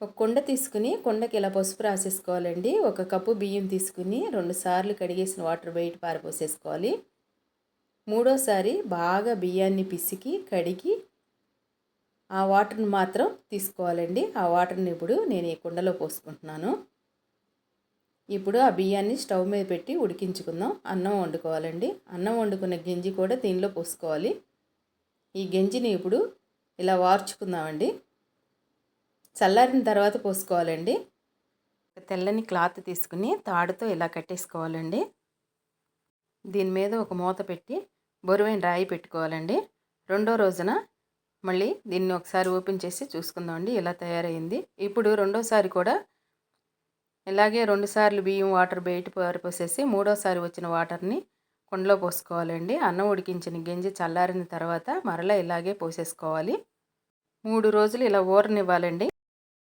ఒక కుండ తీసుకుని కుండకి ఇలా పసుపు రాసేసుకోవాలండి? ఒక కప్పు బియ్యం తీసుకుని రెండు సార్లు కడిగేసిన వాటర్ బయట పారపోసేసుకోవాలి మూడోసారి బాగా బియ్యాన్ని పిసికి కడిగి ఆ వాటర్ని మాత్రం తీసుకోవాలండి. ఆ వాటర్ని ఇప్పుడు నేను ఈ కుండలో పోసుకుంటున్నాను. ఇప్పుడు ఆ బియ్యాన్ని స్టవ్ మీద పెట్టి ఉడికించుకుందాం. అన్నం వండుకోవాలండి. అన్నం వండుకున్న గింజి కూడా దీనిలో పోసుకోవాలి. ఈ గంజిని ఇప్పుడు ఇలా వార్చుకుందామండి. చల్లారిన తర్వాత పోసుకోవాలండి. తెల్లని క్లాత్ తీసుకుని తాడుతో ఇలా కట్టేసుకోవాలండి. దీని మీద ఒక మూత పెట్టి బరువైన రాయి పెట్టుకోవాలండి. రెండో రోజున మళ్ళీ దీన్ని ఒకసారి ఓపెన్ చేసి చూసుకుందామండి ఇలా తయారైంది. ఇప్పుడు రెండోసారి కూడా ఇలాగే రెండుసార్లు బియ్యం వాటర్ బయట పారిపోసేసి మూడోసారి వచ్చిన వాటర్ని కుండలో పోసుకోవాలండి. అన్నం ఉడికించిన గింజ చల్లారిన తర్వాత మరలా ఇలాగే పోసేసుకోవాలి. మూడు రోజులు ఇలా ఊరనివ్వాలండి